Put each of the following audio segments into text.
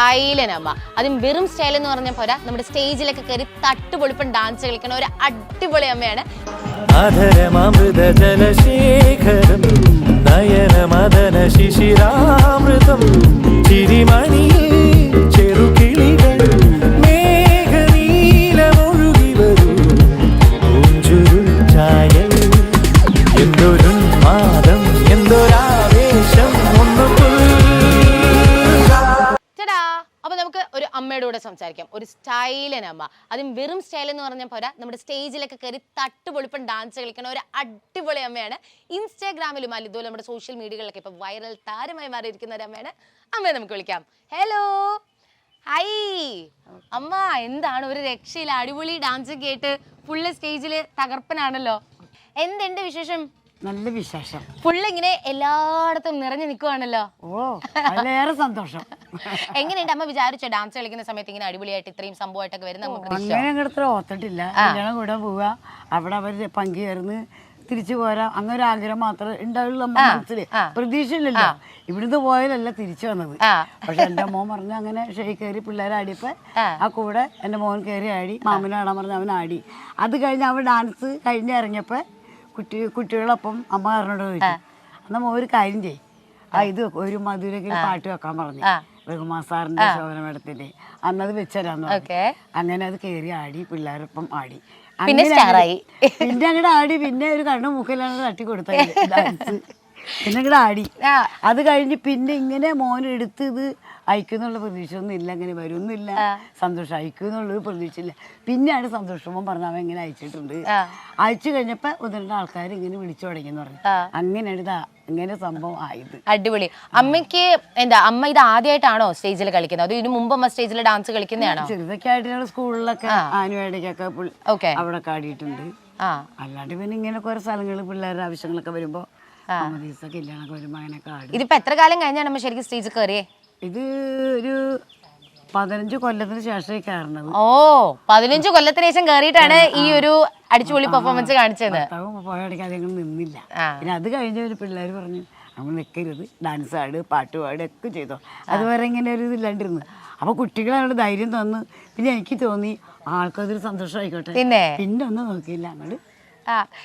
അമ്മ അതും വെറും സ്റ്റൈൽ എന്ന് പറഞ്ഞ പോരാ. നമ്മുടെ സ്റ്റേജിലൊക്കെ കയറി തട്ടുപൊളിപ്പൻ ഡാൻസ് കളിക്കണ ഒരു അടിപൊളി അമ്മയാണ്. അധരമൃത ജലശേഖരം ശിശിരാമൃതം ചിരിമണി അമ്മയുടെ കൂടെ സംസാരിക്കാം. ഒരു സ്റ്റൈലൻ അമ്മ. അതും വെറും സ്റ്റൈൽ എന്ന് പറഞ്ഞാൽ പോരാ. നമ്മുടെ സ്റ്റേജിലൊക്കെ കയറി തട്ടുപൊളിപ്പൻ ഡാൻസ് കളിക്കുന്ന ഒരു അടിപൊളി അമ്മയാണ്. ഇൻസ്റ്റാഗ്രാമിലും അല്ല ഇതുപോലെ നമ്മുടെ സോഷ്യൽ മീഡിയകളിലൊക്കെ ഇപ്പൊ വൈറൽ താരമായി മാറിയിരിക്കുന്ന ഒരു അമ്മയാണ്. അമ്മയെ നമുക്ക് വിളിക്കാം. ഹലോ ഹൈ അമ്മ എന്താണ് ഒരു രക്ഷയില്ല അടിപൊളി ഡാൻസ് കേട്ട് ഫുള്ള് സ്റ്റേജിൽ തകർപ്പനാണല്ലോ. എന്തുണ്ട് വിശേഷം? നല്ല വിശേഷം. പുള്ളിങ്ങനെ ഇങ്ങനെ എല്ലായിടത്തും നിറഞ്ഞു നിൽക്കുവാണല്ലോ ഓ അതിലേറെ സന്തോഷം. എങ്ങനെയുണ്ട് അമ്മ വിചാരിച്ചോ ഡാൻസ് കളിക്കുന്ന സമയത്ത് ഇങ്ങനെ അടിപൊളിയായിട്ട് ഇത്രയും സംഭവമായിട്ടൊക്കെ വരുന്ന അങ്ങനെ അങ്ങോട്ട് ഓർത്തിട്ടില്ല. കല്യാണം കൂടെ പോവുക. അവിടെ അവർ പങ്കുചേർന്ന് തിരിച്ചു പോരാ. അങ്ങനെ ഒരു ആഗ്രഹം മാത്രമേ ഉണ്ടാവുള്ളൂ നമ്മുടെ മനസ്സിൽ പ്രതീക്ഷയില്ലല്ലോ. ഇവിടുന്ന് പോയാലല്ല തിരിച്ചു വന്നത്. പക്ഷെ എന്റെ മോൻ പറഞ്ഞു അങ്ങനെ ഷെയ് കയറി പിള്ളേരെ ആടിയപ്പോ ആ. കൂടെ എന്റെ മോൻ കയറി ആടി. മാമനെ ആടാൻ പറഞ്ഞ് അവൻ ആടി. അത് കഴിഞ്ഞ് അവൻ ഡാൻസ് കഴിഞ്ഞ് ഇറങ്ങിയപ്പോ കുട്ടി കുട്ടികളൊപ്പം അമ്മ പറഞ്ഞോട് ചോദിച്ചു. അന്ന് മോൻ ഒരു കാര്യം ചെയ്യും. ആ ഇത് ഒരു മധുരയ്ക്ക് പാട്ട് വെക്കാൻ പറഞ്ഞു. രഘുമാർ സാറിന്റെ ശോഭന മേഡത്തിന്റെ. അന്നത് വെച്ചരാന്ന് അങ്ങനെ അത് കയറി ആടി പിള്ളേരൊപ്പം ആടി. പിന്നെ അങ്ങനെ. ആടി പിന്നെ ഒരു കണ്ണു മൂക്കിലാണ് തട്ടി കൊടുത്തത്. ഡാൻസ്. പിന്നെ അങ്ങോട്ട് അടി അത് കഴിഞ്ഞ് പിന്നെ ഇങ്ങനെ മോൻ എടുത്ത് ഇത് അയക്കുന്നുള്ള പ്രതീക്ഷ ഒന്നും ഇല്ല. അങ്ങനെ വരുന്നില്ല. സന്തോഷം അയക്കുന്നുള്ളത് പ്രതീക്ഷയില്ല. പിന്നെയാണ് സന്തോഷമോ പറഞ്ഞ അവൻ ഇങ്ങനെ അയച്ചിട്ടുണ്ട്. അയച്ചു കഴിഞ്ഞപ്പോ ഒന്ന് രണ്ട് ആൾക്കാർ ഇങ്ങനെ വിളിച്ചു തുടങ്ങിയെന്ന് പറഞ്ഞു. അങ്ങനെയാണ് ഇതാ. ഇങ്ങനെ സംഭവം ആയത്. അടിപൊളി. അമ്മയ്ക്ക് എന്താ അമ്മ ഇത് ആദ്യമായിട്ടാണോ സ്റ്റേജിൽ കളിക്കുന്നത്? അത് ഇതിനു മുമ്പ് അമ്മ സ്റ്റേജിൽ ഡാൻസ് കളിക്കുന്നതാണോ? ചെറുതൊക്കെ ആയിട്ട് ഞങ്ങൾ സ്കൂളിലൊക്കെ ഓക്കെ. അവിടെ കാടിയിട്ടുണ്ട്. അല്ലാണ്ട് പിന്നെ ഇങ്ങനെ കുറെ സ്ഥലങ്ങളിൽ പിള്ളേരുടെ ആവശ്യങ്ങളൊക്കെ വരുമ്പോ കല്യാണമൊക്കെ വരുമ്പോ അങ്ങനെ കാടി. ഇതിപ്പോ എത്ര കാലം കഴിഞ്ഞാണ് അമ്മ ശരിക്കും സ്റ്റേജിൽ കയറിയേ ഇത് ഒരു പതിനഞ്ച് കൊല്ലത്തിന് ശേഷം കയറണത്. ഓ പതിനഞ്ച് കൊല്ലത്തിന് ശേഷം കയറിയിട്ടാണ് ഈ ഒരു അടിച്ചുപൊളി പെർഫോമൻസ് കാണിച്ചത്. ഭർത്താവ് പോയടിക്ക് അധികം നിന്നില്ല. പിന്നെ അത് കഴിഞ്ഞ പിള്ളേർ പറഞ്ഞു നമ്മൾ നിൽക്കരുത് ഡാൻസ് ആട് പാട്ട് പാട് ഒക്കെ ചെയ്തോ. അതുവരെ ഇങ്ങനെ ഒരു ഇതില്ലാണ്ടിരുന്നു. അപ്പൊ കുട്ടികളോട് ധൈര്യം തന്നു. പിന്നെ എനിക്ക് തോന്നി ആൾക്കതൊരു സന്തോഷമായിക്കോട്ടെ. പിന്നെ? ഒന്നും നോക്കിയില്ല. അങ്ങോട്ട്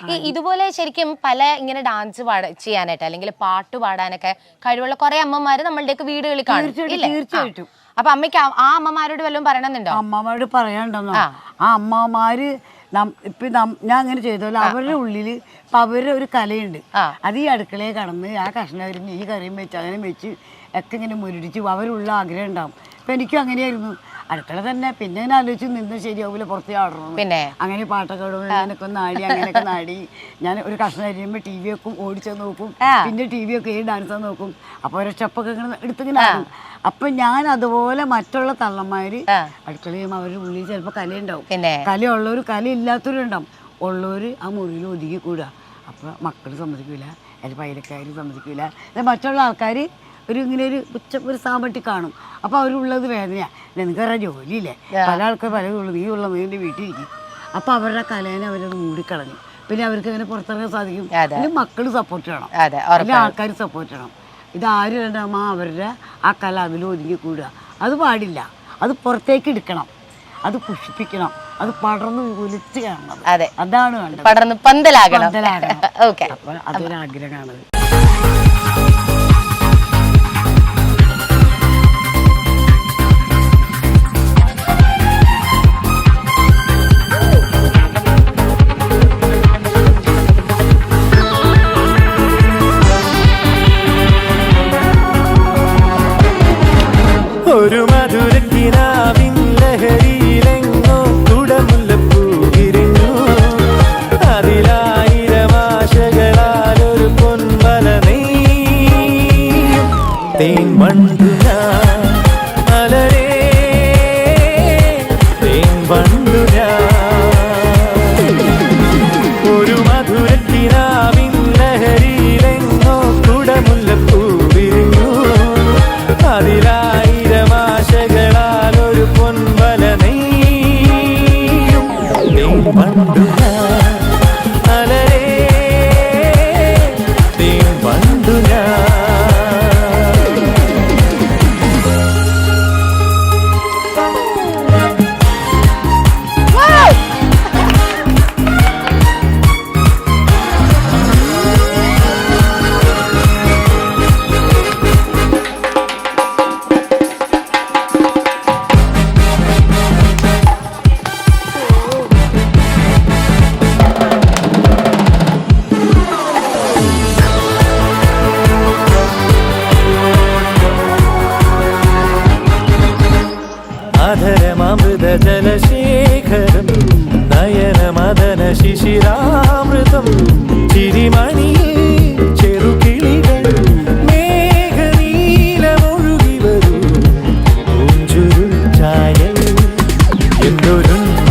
ഈ ഇതുപോലെ ശരിക്കും പല ഇങ്ങനെ ഡാൻസ് പാട ചെയ്യാനായിട്ട് അല്ലെങ്കിൽ പാട്ട് പാടാനൊക്കെ കഴിവുള്ള കുറെ അമ്മമാര് നമ്മളുടെയൊക്കെ വീടുകളിൽ കാണും തീർച്ചയായിട്ടും, ഇല്ലേ? തീർച്ചയായിട്ടും. ആ. അപ്പൊ അമ്മയ്ക്ക് ആ- ആ അമ്മമാരോട് വല്ലതും പറയണമെന്നുണ്ടോ അമ്മമാരോട് പറയാണ്ടെന്നോ ആ അമ്മമാര് നം- ഇപ്പൊ നം- ഞാൻ അങ്ങനെ ചെയ്തല്ലോ അവരുടെ ഉള്ളിൽ ഇപ്പൊ അവരുടെ ഒരു കലയുണ്ട് ആ. അത് ഈ അടുക്കളയിൽ കടന്ന് ആ കഷ്ണം അരിഞ്ഞ് ഈ കറിയും വെച്ച് അങ്ങനെ വെച്ച് ഒക്കെ ഇങ്ങനെ മുരടിച്ച് അവരുള്ള ആഗ്രഹം ഉണ്ടാവും ഇപ്പൊ എനിക്കും അങ്ങനെയായിരുന്നു അടുക്കള തന്നെ പിന്നെ ഞാൻ ആലോചിച്ച് നിന്ന് ശരിയാവില്ല പുറത്തേ ആടണം പിന്നെ? അങ്ങനെ പാട്ടൊക്കെ ഇടും ഞാനൊക്കെ നാടി അങ്ങനെയൊക്കെ നാടി. ഞാൻ ഒരു കഷ്ണം അരിയുമ്പോൾ ടി വി ഒക്കെ ഓടിച്ചു നോക്കും പിന്നെ ടി വി ഒക്കെ ഈ ഡാൻസ് നോക്കും. അപ്പോൾ ഒരു സ്റ്റെപ്പൊക്കെ ഇങ്ങനെ എടുത്തിങ്ങനെ അപ്പൊ ഞാൻ അതുപോലെ മറ്റുള്ള തള്ളന്മാര് അടുക്കളയും അവരുടെ ഉള്ളിൽ ചിലപ്പോൾ കലയുണ്ടാവും പിന്നെ? കല ഇല്ലാത്തവരുണ്ടാവും ഉള്ളവർ ആ മുറിയിൽ ഒതുങ്ങി കൂടുക അപ്പോൾ മക്കൾ സമ്മതിക്കില്ല അല്ലെങ്കിൽ പൈലക്കാര് സമ്മതിക്കില്ല എന്നാൽ മറ്റുള്ള ആൾക്കാർ ഒരു ഇങ്ങനെ ഒരു ഉച്ച ഒരു സാമ്പട്ടി കാണും. അപ്പോൾ അവരുള്ളത് വേദനയാണ് നിനക്കറിയാം ജോലിയില്ലേ? പല ആൾക്കാർ പലതുള്ളൂ നീ ഉള്ള നീ വീട്ടിലിരിക്കും അപ്പോൾ അവരുടെ കലേനെ അവരത് മൂടിക്കളഞ്ഞു. പിന്നെ അവർക്ക് അങ്ങനെ പുറത്തിറങ്ങാൻ സാധിക്കും. പിന്നെ മക്കൾ സപ്പോർട്ട് ചെയ്യണം. അല്ലെങ്കിൽ ആൾക്കാർ സപ്പോർട്ട് ചെയ്യണം. ഇത് ആരും രണ്ടാമ അവരുടെ ആ കല അതിൽ ഒതുങ്ങി കൂടുക. അത് പാടില്ല. അത് പുറത്തേക്ക് എടുക്കണം. അത് പുഷ്പിക്കണം അത് പടർന്ന് കുലിച്ച് കാണണം. അതെ. അതാണ് വേണ്ടത്. പടർന്ന് പന്തലാകണം. പന്തലാകണം. ഒരു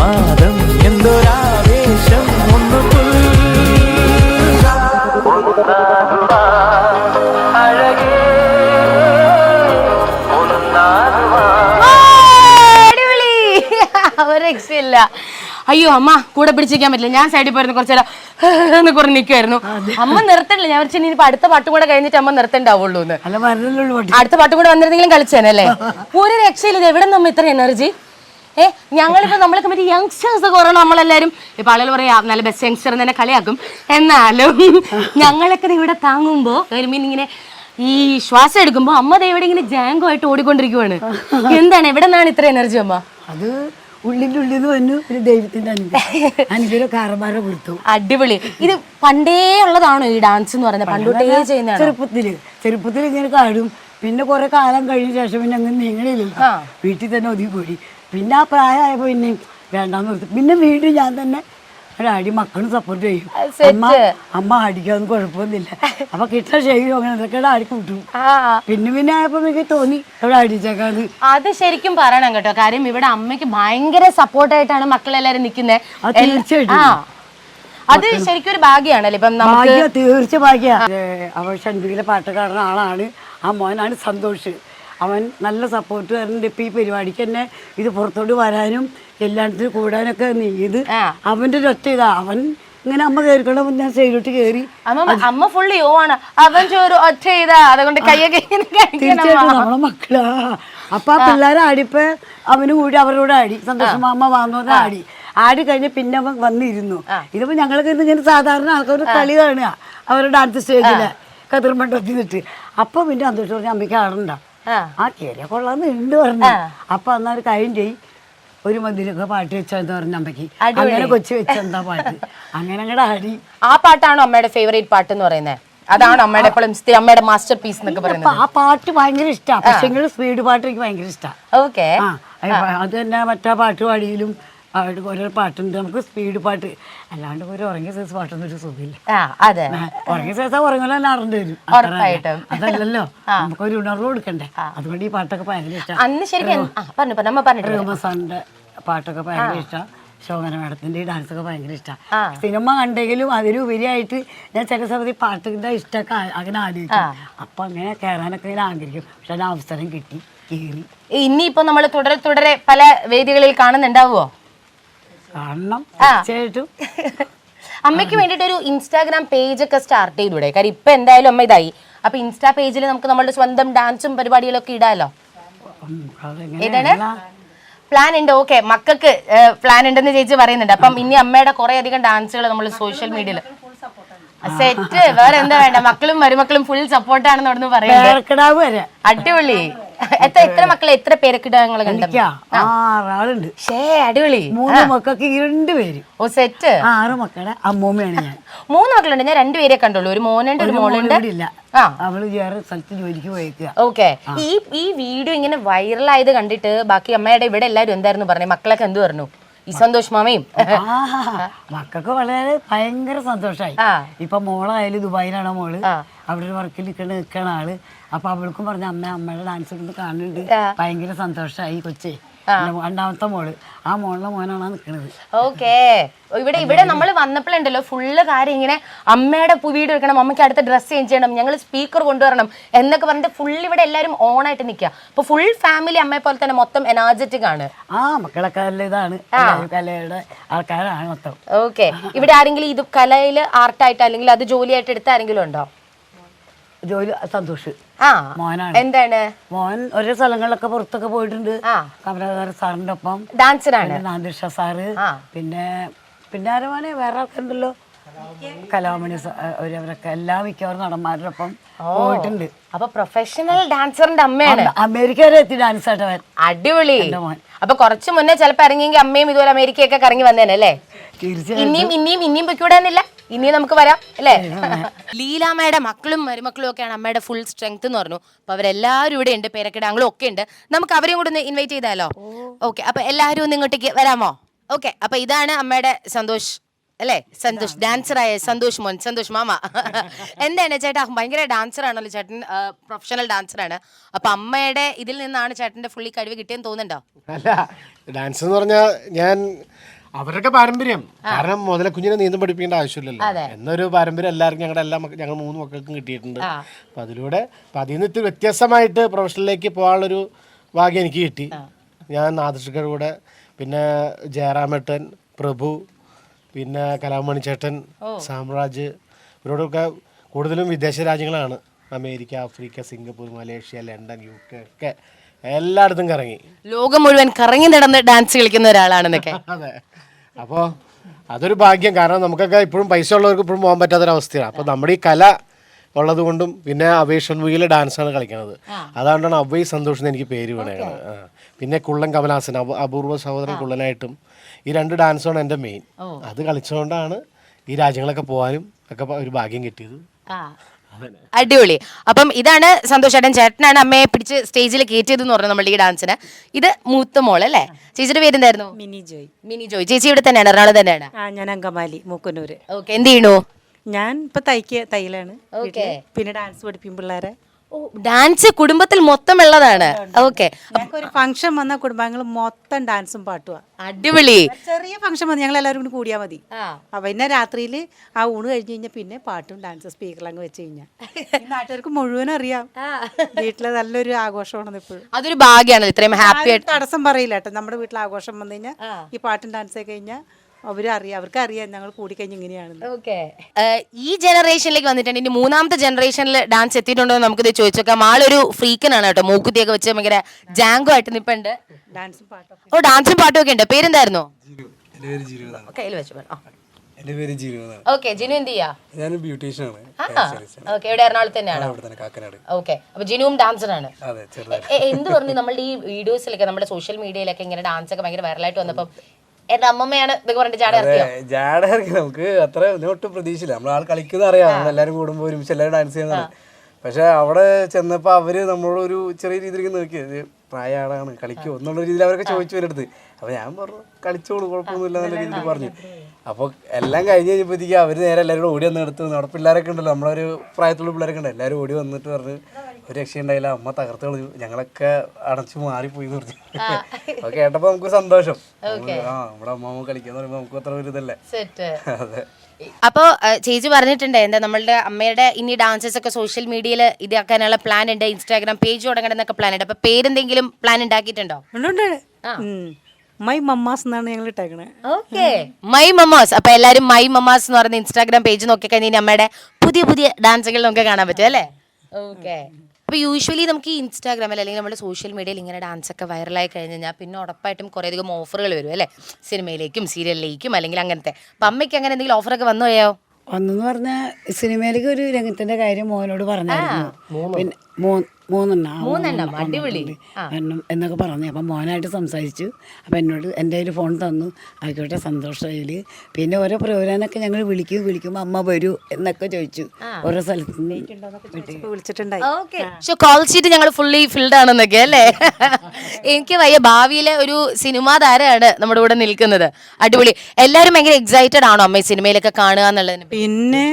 എന്തൊരുന്മാദം എന്തൊരാവേശം ഒന്ന് രക്ഷയില്ല അയ്യോ അമ്മ കൂടെ പിടിച്ചിരിക്കാൻ പറ്റില്ല. ഞാൻ സൈഡിൽ പോയിരുന്നു കുറച്ചു നേരം എന്ന് കുറഞ്ഞ് നിൽക്കുമായിരുന്നു അമ്മ നിർത്തണില്ല ഞാൻ വെച്ചാൽ ഇനിയിപ്പോ അടുത്ത പാട്ട് കൂടെ കഴിഞ്ഞിട്ട് അമ്മ നിർത്തണ്ടാവുള്ളൂ എന്ന്. അടുത്ത പാട്ട് കൂടെ വന്നിരുന്നെങ്കിലും കളിച്ചേനല്ലേ ഒരു രക്ഷയില്ല ഇത് എവിടെ നമ്മ ഇത്ര എനർജി ഏ ഞങ്ങളിപ്പോ നമ്മളൊക്കെ മറ്റേ യങ്സ്റ്റേഴ്സ് കുറയണം നമ്മളെല്ലാരും ഇപ്പൊ ആളുകൾ പറയാ നല്ല ബെസ്റ്റ് യങ്സ്റ്റർ തന്നെ കളിയാക്കും. എന്നാലും ഞങ്ങളൊക്കെ ഇവിടെ താങ്ങുമ്പോ മീൻ ഇങ്ങനെ ഈ ശ്വാസം എടുക്കുമ്പോ അമ്മ ദേ ഇങ്ങനെ ജാങ്കോ ആയിട്ട് ഓടിക്കൊണ്ടിരിക്കുവാണ്. എന്താണ്? എവിടെ നിന്നാണ് ഇത്ര എനർജി അമ്മ? അത് ഉള്ളിന്റെ ഉള്ളിൽ നിന്ന് വന്നു ഒരു ദൈവത്തിന്റെ അനുഗ്രഹം. അനുഗ്രഹം കാറന്മാരെ കൊടുത്തു. അടിപൊളി. ഇത് പണ്ടേ ഉള്ളതാണോ ഈ ഡാൻസ് എന്ന് പറയുന്നത്? പണ്ടോട്ടേ ചെയ്യുന്ന ചെറുപ്പത്തിൽ. ചെറുപ്പത്തിൽ ഇങ്ങനെ കാടും പിന്നെ കുറെ കാലം കഴിഞ്ഞ ശേഷം പിന്നെ അങ്ങനെ നീങ്ങണില്ല വീട്ടിൽ തന്നെ ഒതുങ്ങിക്കൂടി പിന്നെ ആ പ്രായമായപ്പോ പിന്നെ വേണ്ടാന്ന് നിർത്തി പിന്നെ വീണ്ടും ഞാൻ തന്നെ ഒരടി മക്കളും സപ്പോർട്ട് ചെയ്യും. അമ്മ അമ്മ അടിക്കാതെ കുഴപ്പമൊന്നുമില്ല. അപ്പൊ കിട്ടാൻ ചെയ്യും അങ്ങനെ ഇതൊക്കെ ആടി കൂട്ടും. പിന്നെ പിന്നെ ആയപ്പോ എനിക്ക് തോന്നി എവിടെ അടിച്ചേക്കാന്ന്. അത് ശരിക്കും പറയണം കേട്ടോ. കാര്യം ഇവിടെ അമ്മയ്ക്ക് ഭയങ്കര സപ്പോർട്ടായിട്ടാണ് മക്കളെല്ലാരും നിൽക്കുന്നത് അത് തീർച്ചയായിട്ടും. അത് ശരിക്കും ഒരു ഭാഗ്യാണല്ലേ ഇപ്പം ഭാഗ്യ തീർച്ച ഭാഗ്യ. അവൻ ഷൺബിയിലെ പാട്ടുകാരൻ ആളാണ്. ആ മോനാണ് സന്തോഷ്. അവൻ നല്ല സപ്പോർട്ട് തരുന്നുണ്ട്. ഇപ്പം ഈ പരിപാടിക്ക് തന്നെ ഇത് പുറത്തോട്ട് വരാനും എല്ലായിടത്തിനും കൂടാനൊക്കെ നീത് ആ. അവന്റെ ഒരു ഒറ്റ ഇതാ. അവൻ ഇങ്ങനെ അമ്മ കയറിക്കൊണ്ട് ഞാൻ സൈഡിലോട്ട് കയറി അമ്മ അമ്മ ഫുള്ള് യോ ആണ്. അവൻ ചോറ് ഒറ്റ ഇതാ. അതുകൊണ്ട് കയ്യൊക്കെ തീർച്ചയായിട്ടും നമ്മളെ മക്കളാ. അപ്പൊ ആ പിള്ളേരെ ആടിപ്പോ അവന് കൂടി അവരോട് ആടി. സന്തോഷം അമ്മ വാങ്ങുന്ന ആടി. ആടി കഴിഞ്ഞ് പിന്നെ അവൻ വന്നിരുന്നു. ഇതിപ്പോ ഞങ്ങൾക്ക് ഇങ്ങനെ സാധാരണ ആൾക്കാർ കളി കാണുക. അവരുടെ ഡാൻസ് സ്റ്റേജിൽ കതിർമണ്ഡപത്തിൽ നിന്നിട്ട് അപ്പൊ പിന്നെ സന്തോഷം പറഞ്ഞ അമ്മയ്ക്ക് ആടണ്ട. ആ. കേറിയ കൊള്ളാന്ന് ഉണ്ട് പറഞ്ഞു. അപ്പൊ അന്നാ ഒരു കാര്യം ചെയ് ഒരു മന്ദിരൊക്കെ പാട്ട് വെച്ചെന്ന് പറഞ്ഞ അമ്മയ്ക്ക്. അങ്ങനെ കൊച്ചു വെച്ചെന്താ പാട്ട്. അങ്ങനെ അങ്ങടെ ആടി. ആ പാട്ടാണോ അമ്മയുടെ ഫേവറേറ്റ് പാട്ട് എന്ന് പറയുന്നത് അതാണ് അമ്മയുടെ എപ്പോഴും അമ്മയുടെ മാസ്റ്റർ പീസ് എന്നൊക്കെ പറയുന്നത്? ആ പാട്ട് ഭയങ്കര ഇഷ്ടമാണ് പക്ഷേ സ്പീഡ് പാട്ട് എനിക്ക് ഭയങ്കര ഇഷ്ടമാണ് ഓക്കെ അത് തന്നെ മറ്റാ പാട്ട് പാടിയിലും അവിടെ ഓരോ പാട്ടുണ്ട്. നമുക്ക് സ്പീഡ് പാട്ട്. അല്ലാണ്ട് ഒരു ഉറങ്ങിയ സൈസ് പാട്ടൊന്നും ഒരു സുഖമില്ല. അതെ. ഉറങ്ങിയ സൈസ് ഉറങ്ങല അറിഞ്ഞു വരും. അതല്ലല്ലോ. നമുക്ക് ഒരു ഉണർവ് കൊടുക്കണ്ടേ? അതുകൊണ്ട് ഈ പാട്ടൊക്കെ ഭയങ്കര ഇഷ്ടം. പാട്ടൊക്കെ ഭയങ്കര ഇഷ്ടം. ശോഭന മാഡത്തിന്റെ ഈ ഡാൻസ് ഒക്കെ ഭയങ്കര ഇഷ്ടമാണ് സിനിമ കണ്ടെങ്കിലും അതിലുപരിയായിട്ട് ഞാൻ ചില സമയത്ത് ഈ പാട്ടിന്റെ ഇഷ്ടമൊക്കെ അങ്ങനെ ആലോചിക്കും. അപ്പൊ അങ്ങനെ കയറാനൊക്കെ ഇങ്ങനെ ആഗ്രഹിക്കും. പക്ഷെ അതിന് അവസരം കിട്ടി കയറി ഇനിയിപ്പോ നമ്മൾ തുടരെ തുടരെ പല വേദികളിൽ കാണുന്നുണ്ടാവുമോ കാണണം തീർച്ചയായിട്ടും. അമ്മയ്ക്ക് വേണ്ടിയിട്ട് ഒരു ഇൻസ്റ്റാഗ്രാം പേജ് ഒക്കെ സ്റ്റാർട്ട് ചെയ്തൂടെ? കാര്യം ഇപ്പൊ എന്തായാലും അമ്മ ഇതായി. അപ്പൊ ഇൻസ്റ്റാ പേജിൽ നമുക്ക് നമ്മളുടെ സ്വന്തം ഡാൻസും പരിപാടികളൊക്കെ ഇടാലോ? ഏതാണ്? പ്ലാൻ ഉണ്ട്. ഓക്കെ മക്കൾക്ക് പ്ലാൻ ഉണ്ടെന്ന് ചേച്ചി പറയുന്നുണ്ട്. അപ്പം ഇനി അമ്മയുടെ കുറെ അധികം ഡാൻസുകൾ നമ്മൾ സോഷ്യൽ മീഡിയയിൽ സെറ്റ് വേറെ എന്താ വേണ്ട? മക്കളും മരുമക്കളും ഫുൾ സപ്പോർട്ടാണെന്ന് പറയുന്നത് അടിപൊളി. എത്ര എത്ര മക്കളെ എത്ര പേരൊക്കെ എനിക്കാ ആറാളുണ്ട്. ഷേ അടിപൊളി. മൂന്ന് മക്കൾക്ക് രണ്ട് പേര്. ഓ സെറ്റ്? ആറ് മക്കളെ അമ്മൂമ്മയാണ് ഞാൻ. മൂന്ന് മക്കളുണ്ട് ഞാൻ രണ്ടുപേരെ കണ്ടുള്ളൂ. ഒരു മോനുണ്ട് ഒരു മോളുണ്ട്. അവൾ വേറെ സ്ഥലത്ത് ജോലിക്ക് പോയേക്കുക ഓക്കെ. ഈ ഈ വീഡിയോ ഇങ്ങനെ വൈറലായത് കണ്ടിട്ട് ബാക്കി അമ്മയുടെ ഇവിടെ എല്ലാവരും എന്തായിരുന്നു പറഞ്ഞത് മക്കളൊക്കെ എന്ത് പറഞ്ഞു? ഈ സന്തോഷ് മാമയും. മക്കൾക്ക് വളരെ ഭയങ്കര സന്തോഷമായി. ഇപ്പൊ മോളായാലും ദുബായിലാണ് മോൾ. അവിടെ ഒരു വർക്കിൽ നിൽക്കണ നിൽക്കണ ആൾ. അപ്പൊ അവൾക്കും പറഞ്ഞ അമ്മ അമ്മയുടെ ഡാൻസ് കാണുന്നുണ്ട്. ഭയങ്കര സന്തോഷമായി കൊച്ചേ. രണ്ടാമത്തെ മോൾ. ആ മോളിലെ മോനാണ് നിൽക്കുന്നത് ഓക്കേ. ഇവിടെ ഇവിടെ നമ്മൾ വന്നപ്പോഴുണ്ടല്ലോ ഫുള്ള് കാര്യം ഇങ്ങനെ അമ്മയുടെ വീട് വെക്കണം അമ്മയ്ക്ക് അടുത്ത ഡ്രസ്സ് ചേഞ്ച് ചെയ്യണം ഞങ്ങൾ സ്പീക്കർ കൊണ്ടുവരണം എന്നൊക്കെ പറഞ്ഞിട്ട് ഫുൾ ഇവിടെ എല്ലാവരും ഓൺ ആയിട്ട് നിൽക്കുക അപ്പൊ ഫുൾ ഫാമിലി അമ്മയെ പോലെ തന്നെ മൊത്തം എനർജറ്റിക് ആണ്. ആ മക്കളൊക്കെ ഇതാണ്. കലയുടെ ആൾക്കാരാണ് മൊത്തം. ഓക്കെ. ഇവിടെ ആരെങ്കിലും ഇത് കലയിൽ ആർട്ടായിട്ട് അല്ലെങ്കിൽ അത് ജോലിയായിട്ട് എടുത്ത ആരെങ്കിലും ഉണ്ടോ? ജോലി സന്തോഷ്. ആ മോനാണ്. എന്താണ്? മോൻ ഓരോ സ്ഥലങ്ങളിലൊക്കെ പുറത്തൊക്കെ പോയിട്ടുണ്ട്. ആ. കമലാകർ സാറിന്റെ ഒപ്പം. ഡാൻസറാണ്. നാന്ദിഷ നാദിർഷ സാറ്. പിന്നെ പിന്നെ ആരുമാനെ വേറെ ആൾക്കാരുണ്ടല്ലോ. കലാമണി അവരൊക്കെ. എല്ലാ മിക്കവാറും നടന്മാരുടെ ഒപ്പം പോയിട്ടുണ്ട്. അപ്പൊ പ്രൊഫഷണൽ ഡാൻസറിന്റെ അമ്മയാണ്. അമേരിക്ക വരെ എത്തി ഡാൻസ് ആയിട്ടവൻ അടിപൊളി. അപ്പൊ കുറച്ച് മുന്നേ ചിലപ്പോ ഇറങ്ങിയെങ്കിൽ അമ്മയും ഇതുപോലെ അമേരിക്കയൊക്കെ കറങ്ങി വന്നേനല്ലേ തീർച്ചയായും ഇനിയും ഇനിയും ഇനിയും പൊയ്ക്കൂടാന്നില്ല? ഇനി നമുക്ക് വരാം അല്ലേ? ലീലാമ്മയുടെ മക്കളും മരുമക്കളും ഒക്കെയാണ് അമ്മയുടെ ഫുൾ സ്ട്രെങ്ത് എന്ന് പറഞ്ഞു. അപ്പൊ അവരെല്ലാവരും ഇവിടെ ഉണ്ട് പേരക്കിടാങ്ങളും ഒക്കെ ഉണ്ട്. നമുക്ക് അവരെയും കൂടെ ഒന്ന് ഇൻവൈറ്റ് ചെയ്താലോ? ഓക്കെ അപ്പൊ എല്ലാവരും ഒന്ന് ഇങ്ങോട്ടേക്ക് വരാമോ? ഓക്കെ അപ്പൊ ഇതാണ് അമ്മയുടെ സന്തോഷ് അല്ലേ? സന്തോഷ് ഡാൻസർ ആയ സന്തോഷ് മോൻ സന്തോഷ് മാമ. എന്താണ് ചേട്ടാ? ഭയങ്കര ഡാൻസർ ആണല്ലോ ചേട്ടൻ പ്രൊഫഷണൽ ഡാൻസറാണ് അപ്പൊ അമ്മയുടെ ഇതിൽ നിന്നാണ് ചേട്ടന്റെ ഫുള്ളി കഴിവ് കിട്ടിയെന്ന് തോന്നുന്നുണ്ടോ? അല്ല ഡാൻസ് എന്ന് പറഞ്ഞാൽ ഞാൻ അവരൊക്കെ പാരമ്പര്യം. കാരണം മുതല കുഞ്ഞിനെ നീന്തം പഠിപ്പിക്കേണ്ട ആവശ്യമില്ലല്ലോ. എന്നൊരു പാരമ്പര്യം എല്ലാവർക്കും ഞങ്ങളുടെ എല്ലാ ഞങ്ങൾ മൂന്ന് മക്കൾക്കും കിട്ടിയിട്ടുണ്ട്. അപ്പൊ അതിലൂടെ അപ്പൊ അതിൽ നിന്ന് ഇത്തിരി വ്യത്യസ്തമായിട്ട് പ്രൊഫഷനിലേക്ക് പോകാനുള്ളൊരു ഭാഗ്യം എനിക്ക് കിട്ടി. ഞാൻ നാദൃഷ്കരുടെ കൂടെ പിന്നെ ജയറാമേട്ടൻ പ്രഭു പിന്നെ കലാമണി ചേട്ടൻ സാമ്രാജ് ഇവരോടൊക്കെ കൂടുതലും വിദേശ രാജ്യങ്ങളാണ്. America Africa Singapore Malaysia London U K ഒക്കെ എല്ലായിടത്തും കറങ്ങി. ലോകം മുഴുവൻ കറങ്ങി നടന്ന് ഡാൻസ് കളിക്കുന്ന ഒരാളാണെന്നൊക്കെ. അതെ. അപ്പോൾ അതൊരു ഭാഗ്യം. കാരണം നമുക്കൊക്കെ ഇപ്പോഴും പൈസ ഉള്ളവർക്ക് ഇപ്പോഴും പോകാൻ പറ്റാത്തൊരവസ്ഥയാണ്. അപ്പോൾ നമ്മുടെ ഈ കല ഉള്ളത് കൊണ്ടും പിന്നെ അവേഷൻ ഡാൻസ് ഡാൻസാണ് കളിക്കുന്നത്. അതുകൊണ്ടാണ് അവൈ സന്തോഷം എന്ന് എനിക്ക് പേര് വീണേക്കുന്നത് പിന്നെ കുള്ളൻ കമലാസൻ അപൂ- അപൂർവ സഹോദരൻ കുള്ളനായിട്ടും ഈ രണ്ട് ഡാൻസാണ് എന്റെ മെയിൻ അത് കളിച്ചുകൊണ്ടാണ് ഈ രാജ്യങ്ങളൊക്കെ പോകാനും ഒക്കെ ഒരു ഭാഗ്യം കിട്ടിയത്. അടിപൊളി. അപ്പം ഇതാണ് സന്തോഷ് ചേട്ടൻ. ചേട്ടനാണ് അമ്മയെ പിടിച്ച് സ്റ്റേജിൽ കയറ്റിയത് എന്ന് പറഞ്ഞു നമ്മുടെ ഈ ഡാൻസിന്. ഇത് മൂത്ത മോൾ അല്ലേ? ചേച്ചിയുടെ പേരെന്തായിരുന്നു? മിനി ജോയ്. മിനി ജോയ്. ചേച്ചി ഇവിടെ തന്നെയാണ് എറണാകുളം തന്നെയാണ്. ആ ഞാൻ അങ്കമാലി മൂക്കന്നൂര്. ഓക്കെ എന്ത് ചെയ്യണു? ഞാൻ ഇപ്പൊ തയ്ക്ക തയ്യലാണ് ഓക്കേ. പിന്നെ ഡാൻസ് പഠിപ്പിക്കും പിള്ളേരെ. ഡാൻസ് കുടുംബത്തിൽ മൊത്തം ഉള്ളതാണ് ഓക്കെ ഒരു ഫംഗ്ഷൻ വന്ന കുടുംബങ്ങൾ മൊത്തം ഡാൻസും പാട്ടുവാ. അടിപൊളി. ചെറിയ ഫംഗ്ഷൻ വന്ന് ഞങ്ങൾ എല്ലാവരും കൂടി കൂടിയാൽ മതി. അപ്പൊ പിന്നെ രാത്രിയിൽ ആ ഊണ് കഴിഞ്ഞ് കഴിഞ്ഞാൽ പിന്നെ പാട്ടും ഡാൻസും സ്പീക്കർ അങ്ങ് വെച്ച് കഴിഞ്ഞാൽ നാട്ടുകാർക്ക് മുഴുവൻ അറിയാം. വീട്ടിലെ നല്ലൊരു ആഘോഷമാണ് ഇപ്പോഴും അതൊരു ഭാഗ്യാണ് ഇത്രയും ഹാപ്പി ആയിട്ട് തടസ്സം പറയില്ല കേട്ടോ. നമ്മുടെ വീട്ടിൽ ആഘോഷം വന്നു കഴിഞ്ഞാൽ ഈ പാട്ടും ഡാൻസ് ഒക്കെ കഴിഞ്ഞാൽ അവരറിയാം അവർക്കറിയാം ഞങ്ങൾ കൂടിക്കഴിഞ്ഞ് ഇങ്ങനെയാണെന്ന് ഓക്കെ. ഈ ജനറേഷനിലേക്ക് വന്നിട്ടുണ്ട്. ഇനി മൂന്നാമത്തെ ജനറേഷനിൽ ഡാൻസ് എത്തിയിട്ടുണ്ടോ എന്ന് നമുക്കിത് ചോദിച്ചേക്കാം. ആളൊരു ഫ്രീക്കനാണ് കേട്ടോ. മൂക്കുത്തിയൊക്കെ വെച്ച് ഭയങ്കര ജാങ്കോ ആയിട്ട് നിപ്പുണ്ട്. ഡാൻസും പാട്ടും ഓ ഡാൻസും പാട്ടും ഒക്കെ ഉണ്ട്. പേരെന്തായിരുന്നു? എന്റെ പേര് കയ്യിൽ വെച്ചു ഓക്കെ ജിനു എന്ത് ചെയ്യാ? ഞാൻ ഓക്കെ ഇവിടെ എറണാകുളത്ത് തന്നെയാണോ? അവിടെ തന്നെ കാക്കനാട്. ഓക്കെ അപ്പൊ ജിനുവും ഡാൻസറാണ്. അതെ ചെറുതായി എന്ത് പറഞ്ഞു? നമ്മുടെ ഈ വീഡിയോസിലൊക്കെ നമ്മുടെ സോഷ്യൽ മീഡിയയിലൊക്കെ ഇങ്ങനെ ഡാൻസ് ഒക്കെ ഭയങ്കര വൈറലായിട്ട് വന്നപ്പം എന്റെ അമ്മമ്മയാണ് ഇതൊക്കെ പറഞ്ഞിട്ട് ചാടി ഇറക്കിയോ? ജാട ഇറക്കി. നമുക്ക് അത്ര ഒട്ടും പ്രതീക്ഷയില്ല. നമ്മൾ ആൾ കളിക്കുന്ന അറിയാം. എല്ലാരും എല്ലാവരും കൂടുമ്പോൾ ഒരുമിച്ച് എല്ലാവരും ഡാൻസ് ചെയ്യുന്നതാണ് പക്ഷെ അവിടെ ചെന്നപ്പോൾ അവർ നമ്മളൊരു ചെറിയ രീതിയിലേക്ക് നോക്കിയത് പ്രായമാണ് കളിക്കുമോ എന്നുള്ള രീതിയിൽ അവരൊക്കെ ചോദിച്ചു വരടുത്ത് അപ്പോൾ ഞാൻ പറഞ്ഞു കളിച്ചോളൂ കുഴപ്പമൊന്നുമില്ല എന്നുള്ള രീതിയിൽ പറഞ്ഞു. അപ്പോൾ എല്ലാം കഴിഞ്ഞ് കഴിഞ്ഞപ്പോഴത്തേക്ക് അവർ നേരെ എല്ലാവരും ഓടി വന്ന് എടുത്ത് നമ്മുടെ പിള്ളേരൊക്കെ ഉണ്ടല്ലോ. നമ്മളൊരു പ്രായത്തിലുള്ള പിള്ളേരൊക്കെ ഉണ്ട് എല്ലാവരും ഓടി വന്നിട്ട് പറഞ്ഞ് ഒരു രക്ഷയുണ്ടായില്ല. അമ്മ തകർത്ത് കളഞ്ഞു. ഞങ്ങളൊക്കെ അടച്ചു മാറിപ്പോയി എന്ന് പറഞ്ഞു. അപ്പൊ കേട്ടപ്പോ നമുക്ക് സന്തോഷം. ആ നമ്മുടെ അമ്മ കളിക്കാന്ന് പറയുമ്പോ നമുക്ക് അത്ര ഒരു ഇതല്ലേ? അതെ. അപ്പോൾ ചേച്ചി പറഞ്ഞിട്ടുണ്ട് എന്താ നമ്മളുടെ അമ്മയുടെ ഇനി ഡാൻസസ് ഒക്കെ സോഷ്യൽ മീഡിയയിൽ ഇതാക്കാനുള്ള പ്ലാൻ ഉണ്ട്. ഇൻസ്റ്റാഗ്രാം പേജ് തുടങ്ങണം എന്നൊക്കെ പ്ലാൻ ഉണ്ട്. അപ്പൊ പേരെന്തെങ്കിലും പ്ലാൻ ഉണ്ടാക്കിയിട്ടുണ്ടോ? ഉണ്ട് മൈ മമ്മാസ് എന്നാണ് ഞങ്ങൾ ഇട്ടേക്കണേ. ഓക്കെ. മൈ മമ്മാസ് അപ്പൊ എല്ലാരും മൈ മമ്മാസ് എന്ന് പറയുന്ന ഇൻസ്റ്റാഗ്രാം പേജ് നോക്കി കഴിഞ്ഞാൽ അമ്മയുടെ പുതിയ പുതിയ ഡാൻസുകൾ നമുക്ക് കാണാൻ പറ്റും അല്ലേ? ഓക്കെ. അപ്പൊ യൂഷ്വലി നമുക്ക് ഈ ഇൻസ്റ്റാഗ്രാമിൽ അല്ലെങ്കിൽ നമ്മുടെ സോഷ്യൽ മീഡിയയിൽ ഇങ്ങനെ ഡാൻസ് ഒക്കെ വൈറലായി കഴിഞ്ഞ് കഴിഞ്ഞാൽ പിന്നെ ഉറപ്പായിട്ടും കുറേയധികം ഓഫറുകൾ വരും അല്ലേ? സിനിമയിലേക്കും സീരിയലിലേക്കും അല്ലെങ്കിൽ അങ്ങനത്തെ. അപ്പം അമ്മയ്ക്ക് അങ്ങനെ എന്തെങ്കിലും ഓഫറൊക്കെ വന്നു പോയോ വന്നെന്ന് പറഞ്ഞാൽ സിനിമയിലേക്ക് ഒരു രംഗത്തിന്റെ കാര്യം മോനോട് പറഞ്ഞായിരുന്നു. പിന്നെ മൂ- മൂന്നെണ്ണം. മൂന്നെണ്ണം, അടിപൊളി. എന്നൊക്കെ പറഞ്ഞു. അപ്പം മോനായിട്ട് സംസാരിച്ചു. അപ്പം എന്നോട് എന്റെ ഒരു ഫോൺ തന്നു. ആയിക്കോട്ടെ സന്തോഷമായിൽ പിന്നെ ഓരോ പ്രോഗ്രാമൊക്കെ ഞങ്ങൾ വിളിക്കും. വിളിക്കുമ്പോൾ അമ്മ വരൂ എന്നൊക്കെ ചോദിച്ചു. ഓരോ സ്ഥലത്ത് വിളിച്ചിട്ടുണ്ടായി. പക്ഷെ കോൾ ഷീറ്റ് ഞങ്ങൾ ഫുള്ളി ഫിൽഡ് ആണെന്നൊക്കെ അല്ലേ? എനിക്ക് വയ്യ ഭാവിയിലെ ഒരു സിനിമാ താരമാണ് നമ്മുടെ കൂടെ നിൽക്കുന്നത്. അടിപൊളി. എല്ലാവരും ഭയങ്കര എക്സൈറ്റഡ് ആണോ അമ്മ ഈ സിനിമയിലൊക്കെ കാണുക എന്നുള്ളതിന് പിന്നെ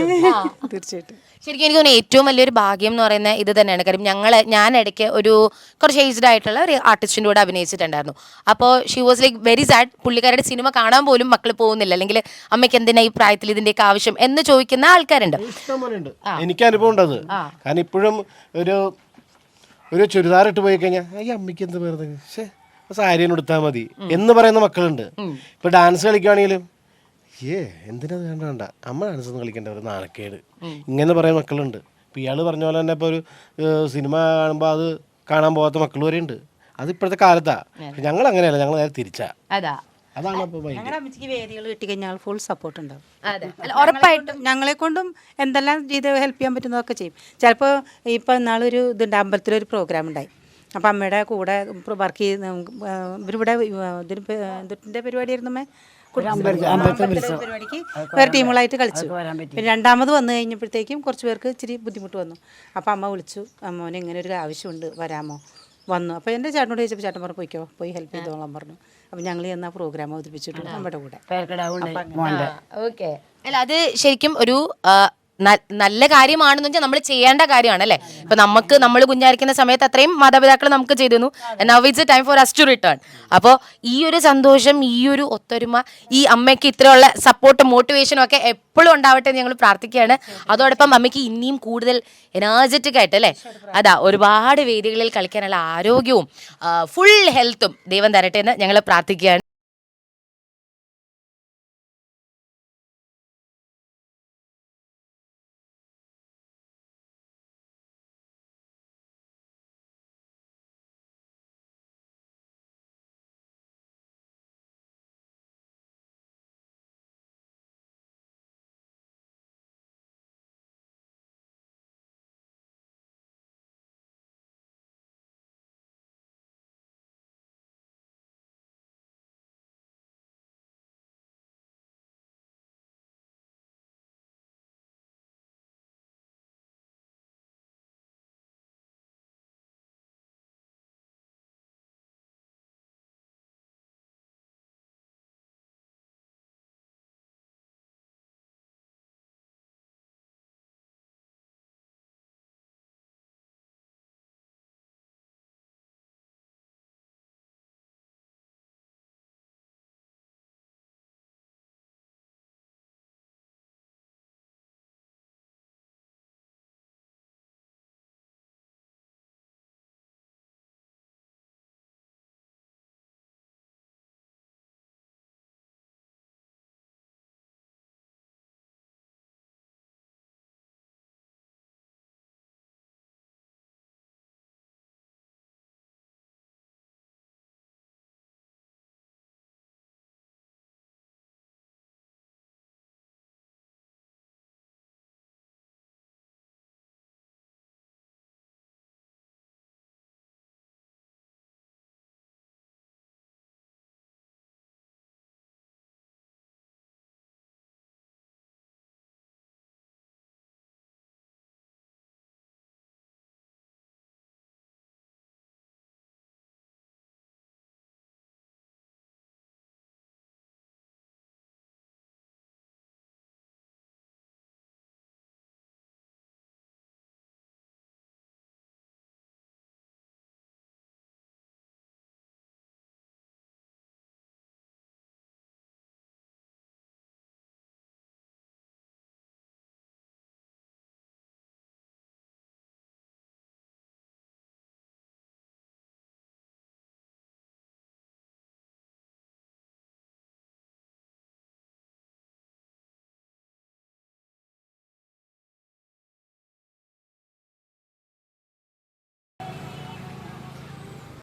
തീർച്ചയായിട്ടും. ശരിക്കും എനിക്ക് തോന്നുന്നു ഏറ്റവും വലിയൊരു ഭാഗ്യം എന്ന് പറയുന്നത് ഇത് തന്നെയാണ്. കാര്യം ഞങ്ങൾ ഞാൻ ഇടയ്ക്ക് ഒരു കുറച്ച് ഏജ്ഡ് ആയിട്ടുള്ള ഒരു ആർട്ടിസ്റ്റിന്റെ കൂടെ അഭിനയിച്ചിട്ടുണ്ടായിരുന്നു. അപ്പോൾ she was like very sad പുള്ളിക്കാരുടെ cinema കാണാൻ പോലും മക്കൾ പോകുന്നില്ല. അല്ലെങ്കിൽ അമ്മയ്ക്ക് എന്തിനാ ഈ പ്രായത്തിൽ ഇതിന്റെയൊക്കെ ആവശ്യം എന്ന് ചോദിക്കുന്ന ആൾക്കാരുണ്ട്. എനിക്ക് അനുഭവം കാരണം ഇപ്പോഴും ഒരു ഒരു ചുരിദാർ ഇട്ട് പോയി കഴിഞ്ഞാൽ ഈ അമ്മയ്ക്ക് എന്ത് പറയുന്നത് സാരി എടുത്താൽ മതി എന്ന് പറയുന്ന മക്കളുണ്ട്. ഇപ്പൊ ഡാൻസ് കളിക്കുകയാണെങ്കിലും ഏ എന്തിനാ വേണ്ട വേണ്ട. അമ്മ ഡാൻസ് ഒന്നും കളിക്കേണ്ട ഒരു നാണക്കേട്. ഇങ്ങനെ പറയുന്ന മക്കളുണ്ട്. ഇപ്പം ഇയാൾ പറഞ്ഞ പോലെ തന്നെ ഇപ്പോൾ ഒരു സിനിമ കാണുമ്പോൾ അത് കാണാൻ പോകാത്ത മക്കൾ വരെ ഉണ്ട് അത് ഇപ്പോഴത്തെ കാലത്താ. ഞങ്ങൾ അങ്ങനെയല്ല ഞങ്ങൾ നേരെ തിരിച്ചാ. അതാ. അതാണ് ഇപ്പൊ ഭയങ്കര ഞങ്ങളുടെ അമ്മച്ചിക്ക് വേദികൾ കിട്ടിക്കഴിഞ്ഞാൽ ഫുൾ സപ്പോർട്ട് ഉണ്ടാവും. അതെ. അല്ല, ഉറപ്പായിട്ടും ഞങ്ങളെ കൊണ്ടും എന്തെല്ലാം ചെയ്ത് ഹെൽപ്പ് ചെയ്യാൻ പറ്റുന്നതൊക്കെ ചെയ്യും. ചിലപ്പോൾ ഇപ്പൊ നാളൊരു ഇതുണ്ട് അമ്പലത്തിലൊരു പ്രോഗ്രാം ഉണ്ടായി. അപ്പൊ അമ്മയുടെ കൂടെ വർക്ക് ചെയ്ത് ഇവരിവിടെ ഇതിന്റെ പരിപാടിയായിരുന്നു പരിപാടിക്ക് വേറെ ടീമുകളായിട്ട് കളിച്ചു. പിന്നെ രണ്ടാമത് വന്നു കഴിഞ്ഞപ്പോഴത്തേക്കും കുറച്ച് പേർക്ക് ഇച്ചിരി ബുദ്ധിമുട്ട് വന്നു. അപ്പോൾ അമ്മ വിളിച്ചു അമ്മോനെ ഇങ്ങനെ ഒരു ആവശ്യമുണ്ട് വരാമോ? വന്നു. അപ്പോൾ എന്റെ ചേട്ടനോട് ചോദിച്ചപ്പോൾ ചേട്ടൻ പറഞ്ഞു പോയിക്കോ പോയി ഹെൽപ്പ് ചെയ്തോളാം പറഞ്ഞു. അപ്പം ഞങ്ങൾ ചെന്ന് ആ പ്രോഗ്രാം അവതരിപ്പിച്ചിട്ടുണ്ട് നമ്മുടെ കൂടെ. ഓക്കെ. അല്ല അത് ശരിക്കും ഒരു നല്ല കാര്യമാണെന്ന് വെച്ചാൽ നമ്മൾ ചെയ്യേണ്ട കാര്യമാണ് അല്ലേ? ഇപ്പൊ നമുക്ക് നമ്മൾ കുഞ്ഞായിരിക്കുന്ന സമയത്ത് അത്രയും മാതാപിതാക്കൾ നമുക്ക് ചെയ്തിരുന്നു now it's time for us to return അപ്പോൾ ഈ ഒരു സന്തോഷം ഈ ഒരു ഒത്തൊരുമ ഈ അമ്മയ്ക്ക് ഇത്രയുള്ള സപ്പോർട്ട് മോട്ടിവേഷനും ഒക്കെ എപ്പോഴും ഉണ്ടാവട്ടെ ഞങ്ങൾ പ്രാർത്ഥിക്കുകയാണ്. അതോടൊപ്പം അമ്മയ്ക്ക് ഇനിയും കൂടുതൽ എനർജറ്റിക് ആയിട്ട് അല്ലേ? അതാ ഒരുപാട് വേദികളിൽ കളിക്കാനുള്ള ആരോഗ്യവും ഫുൾ ഹെൽത്തും ദൈവം തരട്ടെ എന്ന് ഞങ്ങൾ പ്രാർത്ഥിക്കുകയാണ്.